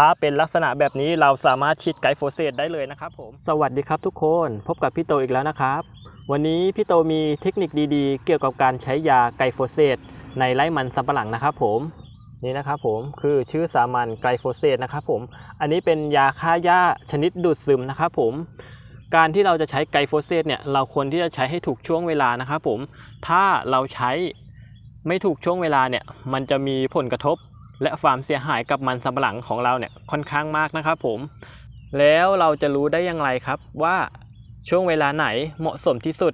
ถ้าเป็นลักษณะแบบนี้เราสามารถฉีดไกโฟเซตได้เลยนะครับผม สวัสดีครับทุกคนพบกับพี่โตอีกแล้วนะครับ วันนี้พี่โตมีเทคนิคดีๆ เกี่ยวกับการใช้ยาไกโฟเซตในไร่มันสำปะหลังนะครับผมนี่นะครับผมคือชื่อสามัญไกโฟเซตนะครับผม อันนี้เป็นยาฆ่าหญ้าชนิดดูดซึมนะครับผม การที่เราจะใช้ไกโฟเซตเนี่ยเราควรที่จะใช้ให้ถูกช่วงเวลานะครับผม ถ้าเราใช้ไม่ถูกช่วงเวลาเนี่ยมันจะมีผลกระทบ และความเสียหายกับมันสำปะหลังของเราเนี่ยค่อนข้างมากนะครับผม แล้วเราจะรู้ได้อย่างไรครับว่าช่วงเวลาไหนเหมาะสมที่สุด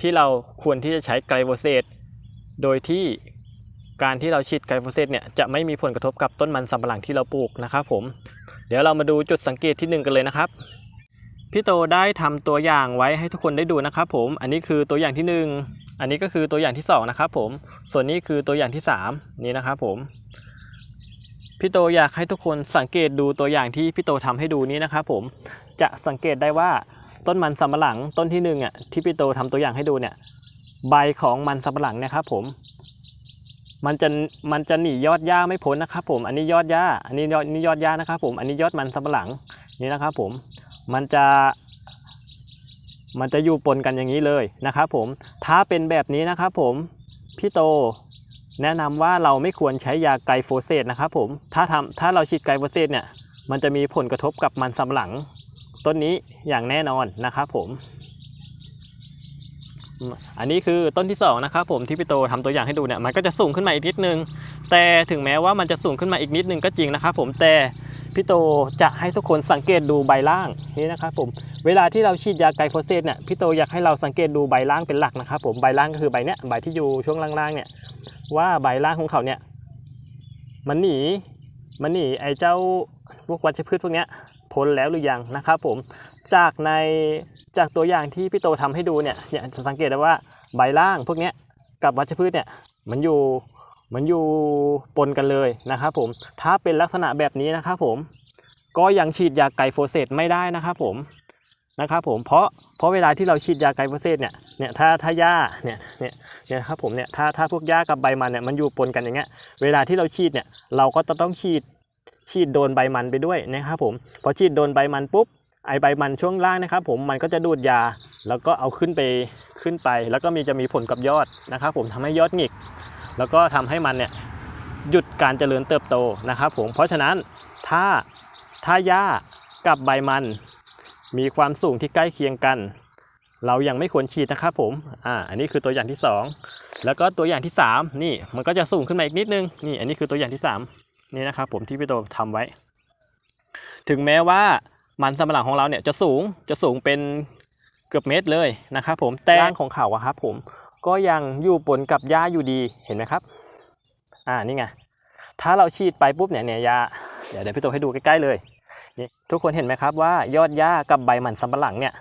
ที่เราควรที่จะใช้ไกลโฟเซตโดยที่การที่เราฉีดไกลโฟเซตเนี่ยจะไม่มีผลกระทบกับต้นมันสำปะหลังที่เราปลูกนะครับผม เดี๋ยวเรามาดูจุดสังเกตที่หนึ่งกันเลยนะครับพี่โตได้ทำตัวอย่างไว้ให้ทุกคนได้ดูนะครับผม อันนี้คือตัวอย่างที่หนึ่งอันนี้ก็คือตัวอย่างที่สองนะครับผม ส่วนนี้คือตัวอย่างที่สามนี่นะครับผม พี่โตอยากให้ทุกคนสังเกตดูตัวอย่างที่พี่โตทำให้ดูนี้นะครับผมจะสังเกตได้ว่าต้นมันสำปะหลังต้นที่หนึ่งอะที่พี่โตทำตัวอย่างให้ดูเนี่ยใบของมันสำปะหลังนะครับผม มันจะมันจะหนียอดหญ้าไม่พ้นนะครับผมอันนี้ยอดหญ้าอันนี้ยอดนี่ยอดหญ้านะครับผมอันนี้ยอดมันสำปะหลังนี่นะครับผมมันจะมันจะอยู่ปนกันอย่างนี้เลยนะครับผมถ้าเป็นแบบนี้นะครับผมพี่โต แนะนำว่าเราไม่ควรใช้ยาไกลโฟเซตนะครับผมถ้าทำถ้าเราฉีดไกลโฟเซตเนี่ย มันจะมีผลกระทบกับมันสำปะหลัง ต้นนี้อย่างแน่นอนนะครับผม อันนี้คือต้นที่สองนะครับผมที่พี่โตทำตัวอย่างให้ดูเนี่ยมันก็จะสูงขึ้นมาอีกนิดนึง แต่ถึงแม้ว่ามันจะสูงขึ้นมาอีกนิดนึงก็จริงนะครับผมแต่พี่โตจะให้ทุกคนสังเกตดูใบล่างนี่นะครับผมเวลาที่เราฉีดยาไกลโฟเซตเนี่ยพี่โตอยากให้เราสังเกตดูใบล่างเป็นหลักนะครับผมใบล่างก็คือใบเนี้ยใบที่อยู่ช่วงล่างๆเนี่ย ว่าใบล่างของเขาเนี่ยมันหนีมันหนีไอ้เจ้าพวกวัชพืชพวกเนี้ยพ้นแล้วหรือยังนะครับผมจากในจากตัวอย่างที่พี่โตทำให้ดูเนี่ยเนี่ยจะสังเกตได้ว่าใบล่างพวกเนี้ยกับวัชพืชเนี่ยมันอยู่มันอยู่ปนกันเลยนะครับผมถ้าเป็นลักษณะแบบนี้นะครับผมก็ยังฉีดยาไกลโฟเซตไม่ได้นะครับผมนะครับผมเพราะเพราะเวลาที่เราฉีดยาไกลโฟเซตเนี่ยเนี่ยถ้าถ้าหญ้าเนี่ยเนี่ย เนี่ยครับผมเนี่ยถ้าถ้าพวกหญ้ากับใบมันเนี่ยมันอยู่ปนกันอย่างเงี้ยเวลาที่เราฉีดเนี่ยเราก็จะต้องฉีดฉีดโดนใบมันไปด้วยนะครับผมพอฉีดโดนใบมันปุ๊บไอใบมันช่วงล่างนะครับ ผมมันก็จะดูดยาแล้วก็เอาขึ้นไปขึ้นไป แล้วก็มีจะมีผลกับยอดนะครับ ผมทำให้ยอดหงิก แล้วก็ทำให้มันเนี่ยหยุดการเจริญเติบโตนะครับ ผมเพราะฉะนั้นถ้าถ้าหญ้ากับใบมัน มีความสูงที่ใกล้เคียงกัน เรายังไม่ควรฉีดนะครับผมอ่าอันนี้คือตัวอย่างที่สองแล้วก็ตัวอย่างที่ 3 นี่มันก็จะสูงขึ้นมาอีกนิดนึงนี่อันนี้คือตัวอย่างที่ 3 นี่นะครับผมที่พี่โตทำไว้ ถึงแม้ว่ามันสำปะหลังของเราเนี่ยจะสูงจะสูงเป็นเกือบเมตรเลยนะครับผมแต่ร่างของเขาอะครับผมก็ยังอยู่ปนกับหญ้าอยู่ดีเห็นไหมครับ อ่านี่ไงถ้าเราฉีดไปปุ๊บเนี่ยเนี่ยยาเดี๋ยวเดี๋ยวพี่โตให้ดูใกล้ๆเลยนี่ทุกคนเห็นไหมครับว่ายอดหญ้ากับใบมันสำปะหลังเนี่ย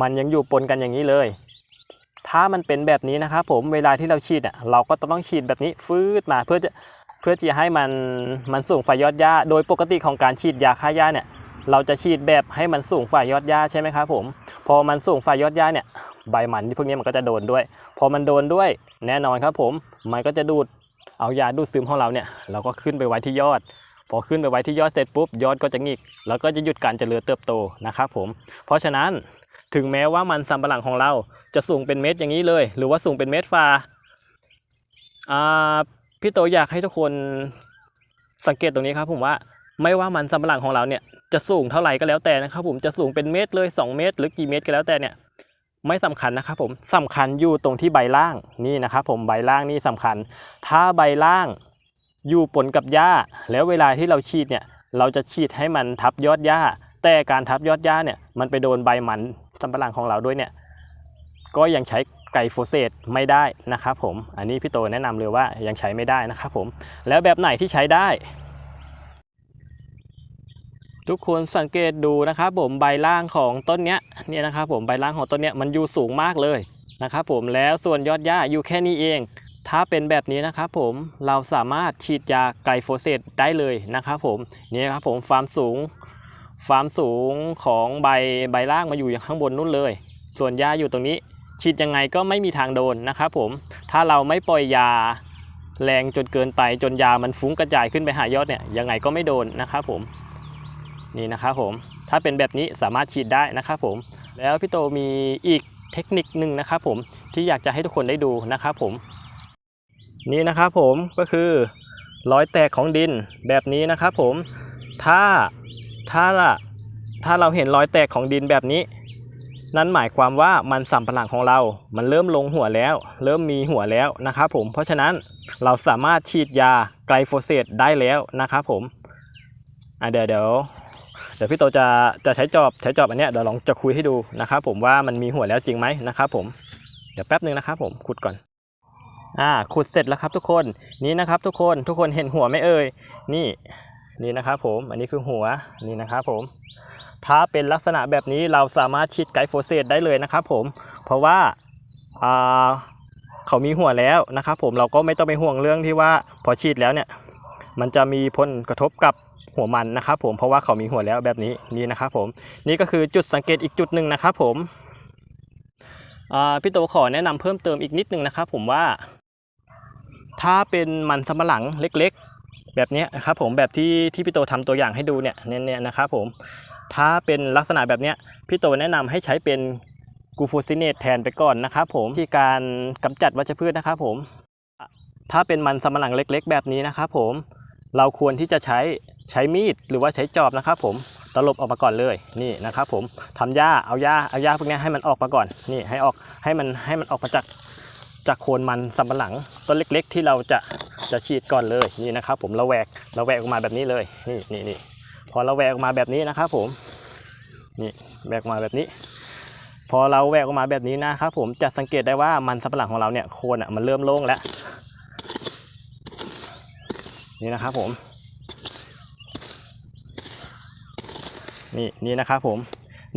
มันยังอยู่ปนกันอย่างนี้เลย ถ้ามันเป็นแบบนี้นะครับผมเวลาที่เราฉีดอะเราก็ต้องฉีดแบบนี้ฟืดมาเพื่อจะเพื่อที่จะให้มันมันสูงฝ่ายยอดหญ้า โดยปกติของการฉีดยาฆ่าหญ้าเนี่ยเราจะฉีดแบบให้มันสูงฝ่ายยอดหญ้าใช่ไหมครับผม พอมันสูงฝ่ายยอดหญ้าเนี่ยใบมันที่พวกนี้มันก็จะโดนด้วย พอมันโดนด้วยแน่นอนครับผมมันก็จะดูดเอายาดูดซึมของเราเนี่ยเราก็ขึ้นไปไว้ที่ยอด พอขึ้นไปไว้ที่ยอดเสร็จปุ๊บยอดก็จะงิกแล้วก็จะหยุดการเจริญเติบโตนะครับผม เพราะฉะนั้น ถึงแม้ว่ามันสำปะหลังของเราจะสูงเป็นเมตรอย่างนี้เลย หรือว่าสูงเป็นเมตรฟาอ่าพี่โตอยากให้ทุกคนสังเกตตรงนี้ครับผมว่าไม่ว่ามันสำปะหลังของเราเนี่ยจะสูงเท่าไหร่ก็แล้วแต่นะครับผมจะสูงเป็นเมตรเลย 2 เมตร หรือกี่เมตรก็แล้วแต่เนี่ยไม่สำคัญนะครับผมสำคัญอยู่ตรงที่ใบล่างนี่นะครับผมใบล่างนี่สำคัญ ถ้าใบล่างอยู่ปนกับหญ้า แล้วเวลาที่เราฉีดเนี่ยเราจะฉีดให้มันทับยอดหญ้า แต่การทับยอดหญ้าเนี่ยมันไปโดนใบมันสำปะหลังของเราด้วยเนี่ยก็ยังใช้ไกลโฟเซตไม่ได้นะครับผม อันนี้พี่โตแนะนำเลยว่ายังใช้ไม่ได้นะครับผม แล้วแบบไหนที่ใช้ได้ ทุกคนสังเกตดูนะครับผมใบล่างของต้นเนี้ยเนี่ยนะครับผมใบล่างของต้นเนี้ยมันอยู่สูงมากเลยนะครับผมแล้วส่วนยอดหญ้าอยู่แค่นี้เอง ถ้าเป็นแบบนี้นะครับผมเราสามารถฉีดยาไกลโฟเซตได้เลยนะครับผมนี่ครับผมความสูง ความสูงของใบใบล่างมาอยู่อย่างข้างบนนู่นเลย ส่วนหญ้าอยู่ตรงนี้ฉีดยังไงก็ไม่มีทางโดนนะครับผมถ้าเราไม่ปล่อยยาแรงจนเกินไปจนยามันฟุ้งกระจายขึ้นไปหายอดเนี่ยยังไงก็ไม่โดนนะครับผมนี่นะครับผมถ้าเป็นแบบนี้สามารถฉีดได้นะครับผม แล้วพี่โตมีอีกเทคนิคหนึ่งนะครับผมที่อยากจะให้ทุกคนได้ดูนะครับผม นี่นะครับผมก็คือรอยแตกของดินแบบนี้นะครับผมถ้า ถ้าถ้าเราเห็นรอยแตกของดินแบบนี้ นั่นหมายความว่ามันสำปะหลังของเรา มันเริ่มลงหัวแล้ว เริ่มมีหัวแล้วนะครับผม เพราะฉะนั้นเราสามารถฉีดยาไกลโฟเสตได้แล้วนะครับผมอะเดี๋ยวเดี๋ยวเดี๋ยวพี่โตจะจะใช้จอบใช้จอบอันเนี้ยเดี๋ยวลองจะคุยให้ดูนะครับผมว่ามันมีหัวแล้วจริงไหมนะครับผมเดี๋ยวแป๊บนึงนะครับผมขุดก่อนอ่าขุดเสร็จแล้วครับทุกคนนี่นะครับทุกคนทุกคนเห็นหัวไหมเอ่ยนี่ นี่นะครับผมอันนี้คือหัวนี่นะครับผมถ้าเป็นลักษณะแบบนี้เราสามารถฉีดไกลโฟเสตได้เลยนะครับผมเพราะว่าเขามีหัวแล้วนะครับผมเราก็ไม่ต้องไปห่วงเรื่องที่ว่าพอฉีดแล้วเนี่ยมันจะมีผลกระทบกับหัวมันนะครับผมเพราะว่าเขามีหัวแล้วแบบนี้นี่นะครับผมนี่ก็คือจุดสังเกตอีกจุดหนึ่งนะครับผมพี่โตขอแนะนำเพิ่มเติมอีกนิดนึงนะครับผมว่า ถ้าเป็นมันสำปะหลังเล็ก แบบนี้นะครับผมแบบที่ที่พี่โตทำตัวอย่างให้ดูเนี่ยเนี่ยนะครับผมถ้าเป็นลักษณะแบบนี้พี่โตแนะนำให้ใช้เป็นกูฟูซิเนตแทนไปก่อนนะครับผมที่การกำจัดวัชพืชนะครับผมถ้าเป็นมันสำปะหลังเล็ก ๆ แบบนี้นะครับผมเราควรที่จะใช้ใช้มีดหรือว่าใช้จอบนะครับผมตลบออกมาก่อนเลยนี่นะครับผมทำหญ้าเอาหญ้าเอาหญ้าพวกนี้ให้มันออกมาก่อนนี่ให้ออกให้มันให้มันออกมาจากจากโคนมันสำปะหลังต้นเล็ก ๆ ที่เราจะ จะฉีดก่อนเลยนี่นะครับ ผมเราแหวกเราแหวกออกมาแบบนี้เลยนี่นี่นี่พอเราแหวกออกมาแบบนี้นะครับ ผมนี่แหวกออกมาแบบนี้ พอเราแหวกออกมาแบบนี้นะครับผมจะสังเกตได้ว่ามันสำปะหลังของเราเนี่ยโคนอะมันเริ่มโล่งแล้วนี่นะครับผมนี่นี่นะครับผม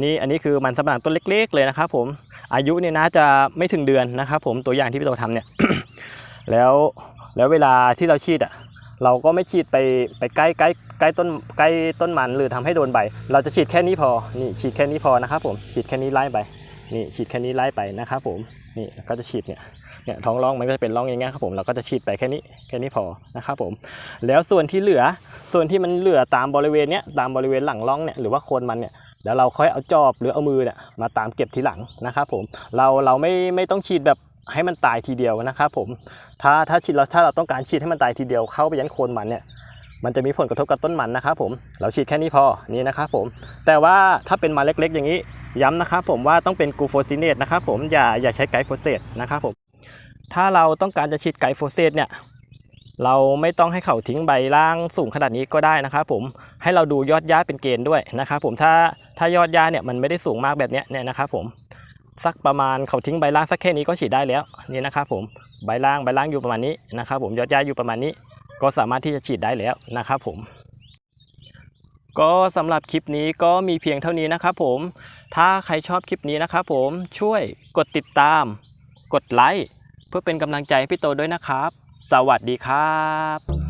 นี่อันนี้คือมันสำปะหลังต้นเล็ก ๆ เลยนะครับผมอายุเนี่ยน่าจะไม่ถึงเดือนนะครับผมตัวอย่างที่พี่โตทำเนี่ยแล้ว แล้วเวลาที่เราฉีดอะเราก็ไม่ฉีดไปไปใกล้ใกล้ใกล้ต้นใกล้ต้นมันหรือทำให้โดนใบ เราจะฉีดแค่นี้พอนี่ฉีดแค่นี้พอนะครับผมฉีดแค่นี้ไล่ไปนี่ฉีดแค่นี้ไล่ไปนะครับผมนี่ก็จะฉีดเนี่ยเนี่ยท้องร่องมันก็จะเป็นร่องอย่างเงี้ยครับผมเราก็จะฉีดไปแค่นี้แค่นี้พอนะครับผมแล้วส่วนที่เหลือส่วนที่มันเหลือตามบริเวณเนี้ยตามบริเวณหลังร่องเนี่ยหรือว่าโคนมันเนี่ยเดี๋ยวเราค่อยเอาจอบหรือเอามือเนี่ยมาตามเก็บทีหลังนะครับผมเราเราไม่ไม่ต้องฉีดแบบให้มันตายทีเดียวนะครับผมถ้าถ้าฉีดเราถ้าเราต้องการฉีดให้มันตายทีเดียวเข้าไปยันโคนมันเนี่ยมันจะมีผลกระทบกับต้นมันนะครับผมเราฉีดแค่นี้พอนี่นะครับผม แต่ว่าถ้าเป็นมาเล็กๆ อย่างนี้ย้ำนะครับผมว่าต้องเป็นกูโฟซินเนตนะครับผมอย่าอย่าใช้ไกด์โฟเซตนะครับผมถ้าเราต้องการจะฉีดไกด์โฟเซตเนี่ยเราไม่ต้องให้เขาทิ้งใบล่างสูงขนาดนี้ก็ได้นะครับผมให้เราดูยอดหญ้าเป็นเกณฑ์ด้วยนะครับผมถ้าถ้ายอดหญ้าเนี่ยมันไม่ได้สูงมากแบบเนี้เนี่ยนะครับผม สักประมาณเขาทิ้งใบล่างสักแค่นี้ก็ฉีดได้แล้วนี่นะครับผมใบล่างใบล่างอยู่ประมาณนี้นะครับ ผมยอดหญ้าอยู่ประมาณนี้ ก็สามารถที่จะฉีดได้แล้วนะครับผม ก็สำหรับคลิปนี้ก็มีเพียงเท่านี้นะครับผมถ้าใครชอบคลิปนี้นะครับผมช่วยกดติดตาม กดไลค์เพื่อเป็นกำลังใจให้พี่โตด้วยนะครับ สวัสดีครับ